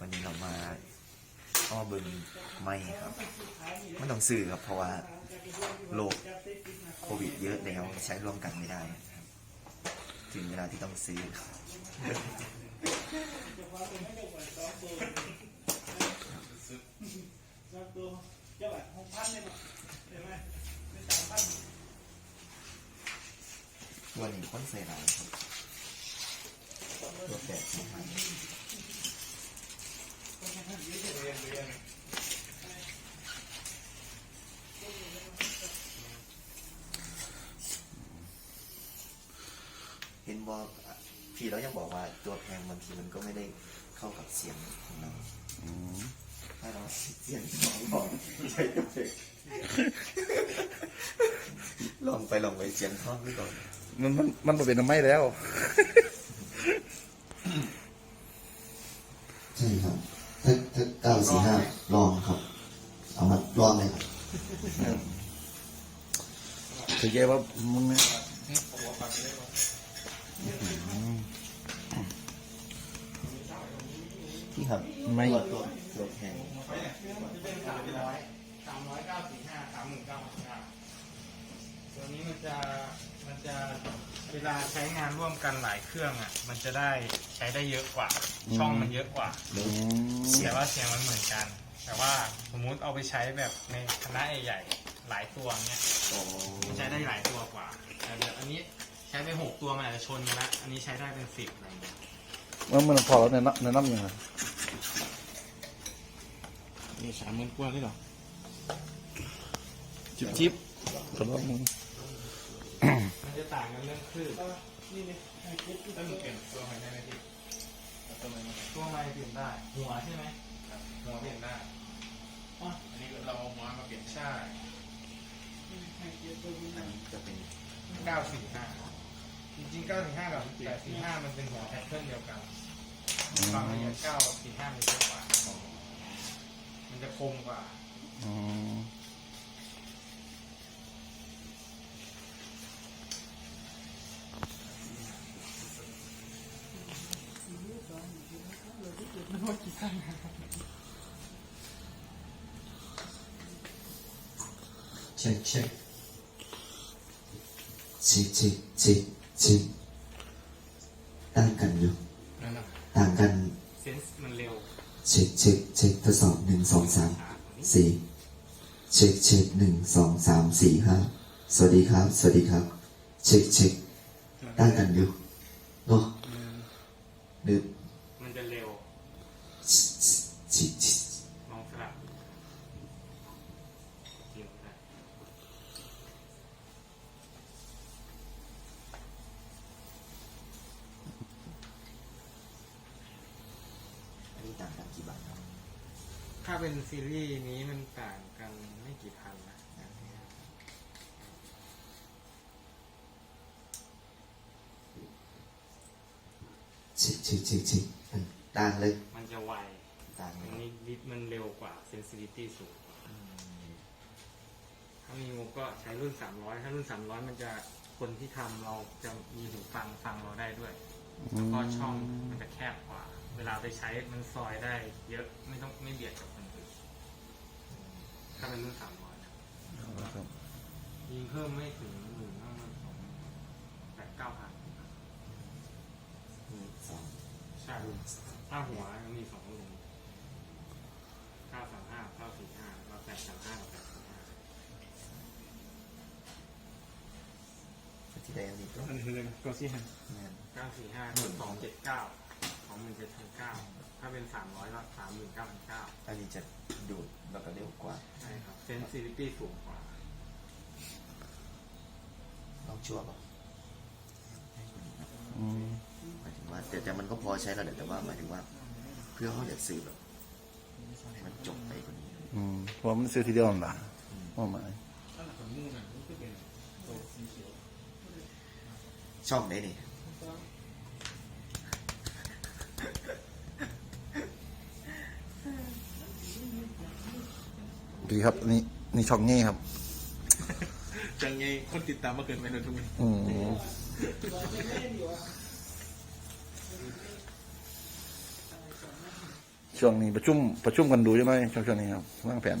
วันนี้เรามาอ้อเบิงไม่ครับไม่ต้องซื้อครับ เพราะว่าโรคโควิด เยอะแล้วใช้ร่วมกันไม่ได้ครับ ถึงเวลาที่ต้องซื้อครับวันนี้คนใส่หลายครับตัวแปดสิบพัน เห็นบอกพี่เรายังบอกว่าตัวแพงบางทีมันก็ไม่ได้เข้ากับเสียงของเราถ้าเราเสียงสองบอกใช้ตัวเองลองไปลองไปเสียงท่อนไปก่อนมันมันมันบ่เป็นน้ำไม้แล้ว ใช่ครับถ้าถ้าเก้าสี่ห้าลองครับ เอามาลองเลยครับถือแกว่ามึงเนี่ยพี่ครับไม่ตัวตัวตัวแพงสามร้อยเก้าสี่ห้าสามหมื่นเก้าพันเก้าตัวนี้มันจะมันจะ เวลาใช้งานร่วมกันหลายเครื่องอะ มันจะได้ใช้ได้เยอะกว่า ช่องมันเยอะกว่าอืมแต่ว่าเสียงมันเหมือนกัน แต่ว่าสมมุติเอาไปใช้แบบในคณะใหญ่ๆหลายตัวเนี้ยโอ้มันใช้ได้หลายตัวกว่าแต่เดี๋ยวอันนี้ใช้ไปหกตัวมันอาจจะชนกันละอันนี้ใช้ได้เป็นสิบอะไรอย่างเงี้ยมันมันพอแล้วในน้ำในน้ำยังไงนี่สามหมื่นกว่าเลยเหรอจิบจิบสำหรับมึงมัน จะต่างกันเรื่องคลื่นต้องเปลี่ยนตัวใหม่ได้ไหมพี่เอาตัวใหม่มาตัวไม้เปลี่ยนได้ หัวใช่ไหมครับหัวเปลี่ยนได้อ๋ออันนี้เราเอาหัวมาเปลี่ยนใช่อันนี้จะเป็นเก้าสี่ห้าจริงๆเก้าสี่ห้ากับแปดสี่ห้ามันเป็นหัวแพทเทิร์นเดียวกันความละเอียดเก้าสี่ห้ามันเยอะกว่า มันจะคมกว่า อืม เช็คเช็คเช็คเช็คเช็คเช็คต่างกันอยู่นั่นนะต่างกันเซนส์มันเร็วเช็คเช็คเช็คทดสอบหนึ่งสองสามช้ากว่านี้สี่เช็คเช็คหนึ่งสองสามสี่ห้าสวัสดีครับ สวัสดีครับ เช็คเช็คต่างกันอยู่เนาะอืม ถ้าเป็นซีรีส์นี้มันต่างกันไม่กี่พันนะอย่างเงี้ยเช็คเช็คเช็คเช็คมันต่างเลยมันจะไวต่างเลอัยนนี้ดิสมันเร็วกว่าเซนซิทิตี้สูงกว่าถ้ามีงูก็ใช้รุ่น 300 ถ้ารุ่น 300 มันจะคนที่ทำเราจะมีหูฟังฟังเราได้ด้วย แล้วก็ช่องมันจะแคบกว่า เวลาไปใช้มันซอยได้ เยอะไม่ต้องไม่เบียดกับ คนอื่นถ้าเป็นรุ่น300นะครับยิงเพิ่มไม่ถึงหมื่นก็มันสองแปดเก้าพันหนึ่งสองใช่ถ้าหัวมันมีสองลุงเก้าสามห้าเก้าสี่ห้าเราแปดสามห้าเราแปดสี่ห้าที่ใดอันนี้ก็อันนี้เลยตัวที่หันแม่นเก้าสี่ห้าสองเจ็ดเก้าสองหมื่นเจ็ดพันเก้าถ้าเป็นสามร้อยก็สามหมื่นเก้าพันเก้าอันนี้จะดูด แล้วก็เร็วกว่าใช่ครับเซนซิลิตี้สูงกว่าลองชั่วป่ะอืมหมายถึงว่าแต่แต่มันก็พอใช้แล้วแหละแต่ว่าหมายถึงว่า เพื่อเขาอยากซื้อแบบให้มันจบไปกว่านี้ อืมเพราะมันซื้อทีเดียวนั่นล่ะว่าหมายถ้าหลังมูน่ะมันก็เป็นตัวสีเขียวช่องไหนนี่ ดีครับอันนี่นี่ช่องงี้ครับ จังไงคนติดตามมาเกินไปโดยทุกคนอืมช่วงนี้ประชุมประชุมกันดูใช่ไหมช่วงช่วงนี้ครับวางแผน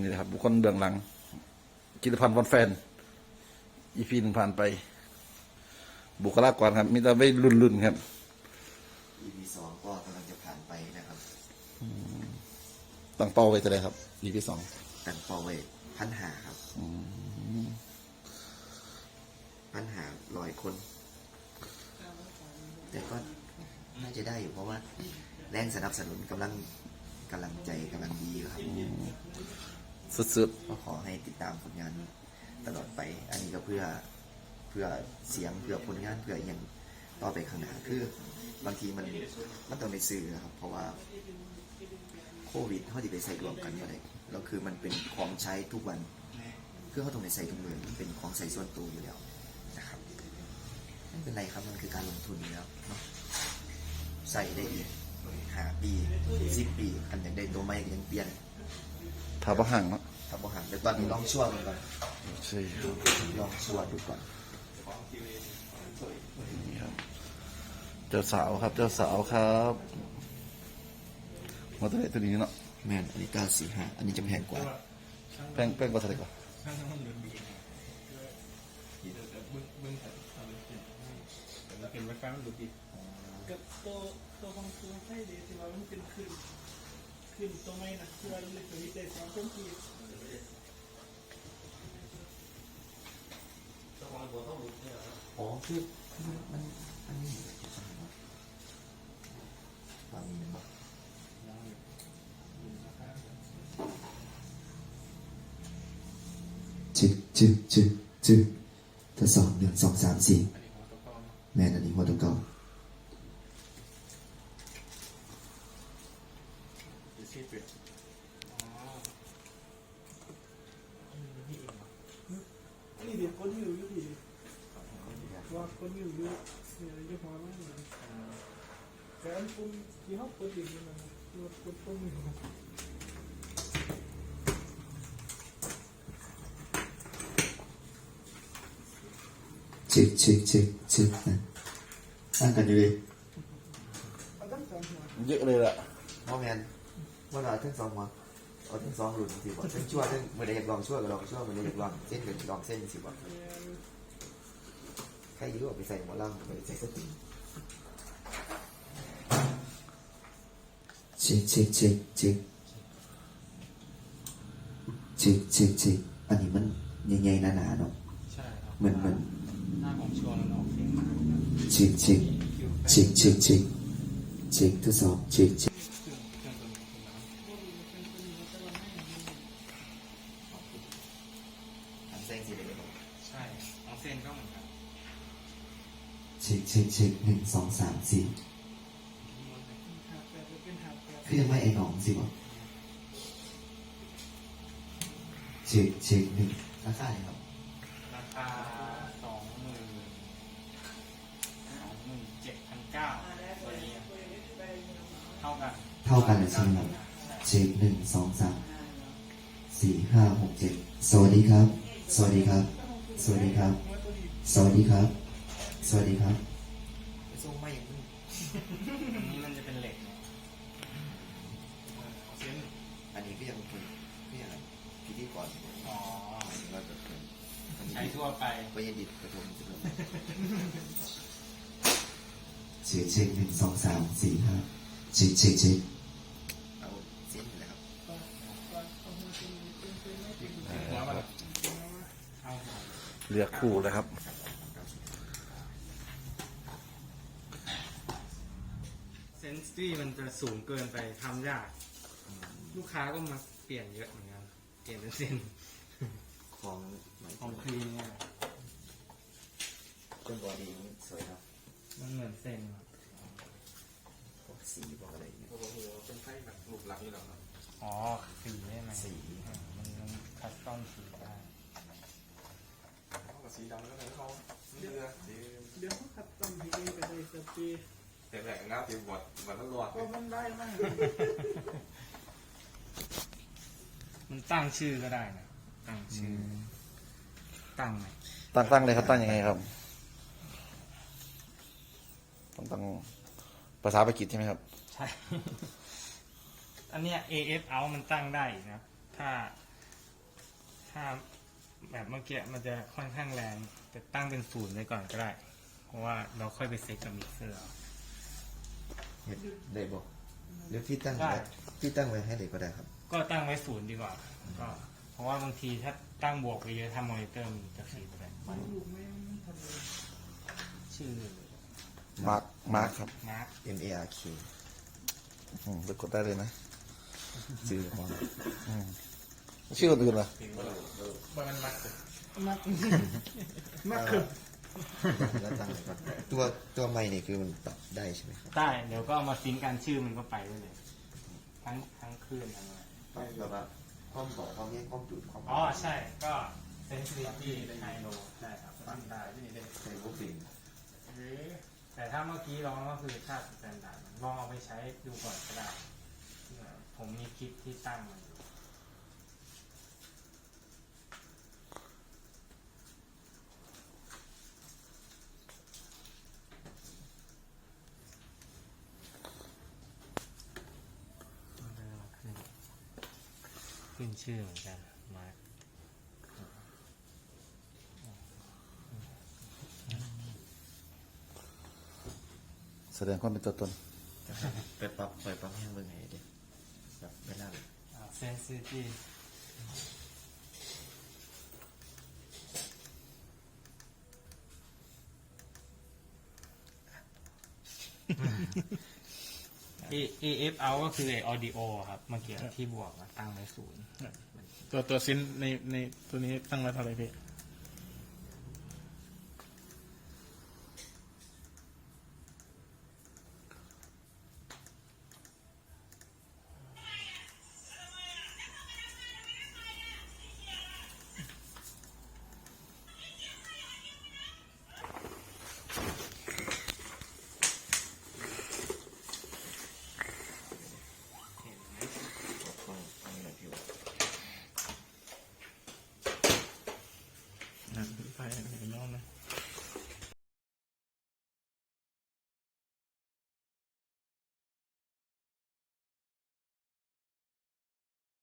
นี่นะครับ บุคคลเบื้องหลังกิตพันธ์วันแฟน อีพีหนึ่งผ่านไป บุคลากรครับ มีแต่ไม่รุ่นๆครับ EP สองก็กำลังจะผ่านไปนะครับ ตั้งเป้าไว้จะได้ครับอีพีสองตั้งเป้าไว้พันหาครับพันหาร้อยคน แต่ก็น่าจะได้อยู่เพราะว่า แรงสนับสนุนกำลังกำลังใจกำลังดีครับสุดก็ขอให้ติดตามผลงานตลอดไป อันนี้ก็เพื่อเพื่อเสียงเพื่อผลงานเพื่ออย่างต่อไปข้างหน้าคือบางทีมันมันต้องในสื่อครับ เพราะว่า โควิดเขาจะไปใส่รวมกันอะไรแล้วคือมันเป็นของใช้ทุกวัน คือเขาต้องไปใส่ทุกมือมันเป็นของใส่ส่วนตัวอยู่แล้วนะครับไม่เป็นไรครับมันคือการลงทุนอยู่แล้วเนาะใส่ได้อีกห้าปีสิบปีอันอย่างใดตัวใหม่ก็ยังเปลี่ยนๆถาประห่างเนาะครับผมหันเดี๋ยวตอนนี้ลองชั่วมันก่อนใช่ครับลองชั่วดูก่อนนี่ครับเจ้าสาวครับ เจ้าสาวครับ มาตัวไหนตัวนี้เนาะแม่นอันนี้เก้าสี่ห้าอันนี้จะแพงกว่าแป้งแป้งก็เท่าไหร่กว่าข้างทั้งมันเดือดดีเดี๋ยวเดี๋ยวเบิ้งเบิ้งแต่ทำเป็นแต่เราเป็นไวไฟมันดูดีกับตัวตัวของตัวไส้เดที่ว่ามันเป็นขึ้นขึ้นตัวไม่นะคือว่าเล็กตัวนี้แต่สองต้นทีอ๋อคือคือมันมันนี่ฟังนี่มัน จึกจึกจึกจึกทดสอบหนึ่งสองสามสี่แม่นอันนี้หัวตัวเก่าดีซีเปลี่ยนอันนี้เดี๋ยวคนอยู่อยู่ดีว่าคนอยู่อยู่เนี่ยอยู่หัวมันเลยแต่อันคุณที่เขาคนอยู่นี่มันคนคนอยู่ จึกจึกจึกจึกนะตั้งกันอยู่ดิเอาตั้งสองหัวเยอะเลยล่ะพ่อแมนว่าเราทั้งสองหัวเอาทั้งสองรุ่นสิบอกทั้งชั่วทั้งมือใดอยากลองชั่วก็ลองชั่วมือใดอยากลองเส้นก็ลองเส้นสิบอกเนี่ยใครอยื้อไปใส่หมอลำไปใส่สติเช็คเช็คเช็คเช็คเช็คเช็คเช็คอันนี้มันใหญ่ๆหนาๆเนาะใช่ครับเหมือนเหมือน หน้าของชัวร์มันออกเสียงมาเช็คเช็คคิวเช็คเช็คเช็คเช็คทดสอบเช็คเช็คเครื่องเครื่องตัวนี้เป็นน้ำทำเส้นสีเหลืองใช่ของเส้นก็เหมือนกันเช็คเช็คเช็คหนึ่งสองสามสี่หาแปดเป็นหาแปดคือยังไม่ไอ้หนองสิบอกเช็คเช็คหนึ่งราคาเนี่ยครับราคาสองหมื่นสองหมื่นเจ็ดพันเก้าตัวนี้เท่ากัน เท่ากันเลยใช่ไหมครับเช็คหนึ่งสองสามสี่ห้าหกเจ็ดสวัสดีครับ สวัสดีครับ สวัสดีครับหัวตัวนี้สวัสดีครับ สวัสดีครับส่งมาอย่างนี้อันนี้มันจะเป็นเหล็กเนี่ยเส้นอันนี้ก็ยังเป็นก็ยังพิธีกรอ๋อหมายถึงว่าแบบเป็นอันใช้นี้ทั่วไปก็ยังดิดกระทงกระทงเช็คเช็คหนึ่งสองสามสี่ห้าเช็คเช็คเช็คเอาเส้นเลยครับ ว่าว่าเอาหัวตัวนี้เป็นเป็นไม่เป็น หัวมัน เป็นว่า เอาหัว เลือกคู่เลยครับ เซนส์ที่มันจะสูงเกินไปทำยาก ลูกค้าก็มาเปลี่ยนเยอะเหมือนกัน เปลี่ยนเป็นเส้นของหมายขถึองงครีมเนี่ยเครื่องบอดี้นี่สวยเนาะมันเหมือนเส้นครับพวกสีบอกอะไรเนี่ยโอ้โหเป็นไส้แบบหลุกหลังอยู่แล้วครับอ๋อ สีใช่ไหมสีอ่ามันมันคัสตอมสีได้เอากับ สีดำแล้วกันเขาเลือสีเดี๋ยวเขาขัดตั้งให้ได้ไปได้สตีแต่แหลกงาตีบอดบอดต้องรอดก็มันได้มากมันตั้งชื่อก็ได้นะตั้งชื่ออตั้งไหมตั้งตั้งเลยครับตั้งยังไงครับต้องตั้งภาษาปากีสใช่ไหมครับ ใช่ อันเนี้ย AF out มันตั้งได้อีกนะครับถ้า ถ้า แบบเมื่อกี้มันจะค่อนข้างแรงแต่ตั้งเป็นศูนย์ไว้ก่อนก็ได้ เพราะว่าเราค่อยไปเซ็ตกับมิกเซอร์เอาเฮ็ดได้บอกหรือที่ตั้งได้ไว้ที่ตั้งไว้ให้เลยก็ได้ครับ ก็ตั้งไว้ศูนย์ดีกว่าก็เพราะว่าบางทีถ้าตั้งบวกไปเยอะถ้ามอนิเตอร์มันจะฟีดไปมันอยู่ไม่ทำเลยชื่อมาร์คมาร์คครับ มาร์ค M A R K อืมไปกดได้เลยนะซื้อของชื่อคนอื่นล่ะมันมักมากมากขึ้นแล้วตั้งไว้ก่อนตัวตัวไม้นี่คือมันปรับได้ใช่ไหมครับได้เดี๋ยวก็เอามาซิงค์กันชื่อมันก็ไปได้เลย ทั้งทั้งคลื่นทั้งอะไรปรับแบบว่าความบอกความเนี้ยความจุดความอ๋อใช่ก็เซนซิทีฟไฮโลได้ครับฟังได้ใช้พวกสิ่งหรือแต่ถ้าเมื่อกี้ลองก็คือค่าสแตนดาร์ดลองเอาไปใช้ดูก่อนก็ได้ผมมีคลิปที่ตั้งมันอยู่ ขึ้นขึ้ นชื่อเหมือนกันมาร์คแสดงความเป็นตัวตน ไปปรับไปปรับให้เบิ่งให้เด็แบบเวลาเซนซิทีฟ A F out ก็คือไอออดิโอครับเมื่อกี้ที่บวกอะตั้งไว้ศูนย์ ตัวตัวซินในในตัวนี้ตั้งไว้เท่าไหร่พี่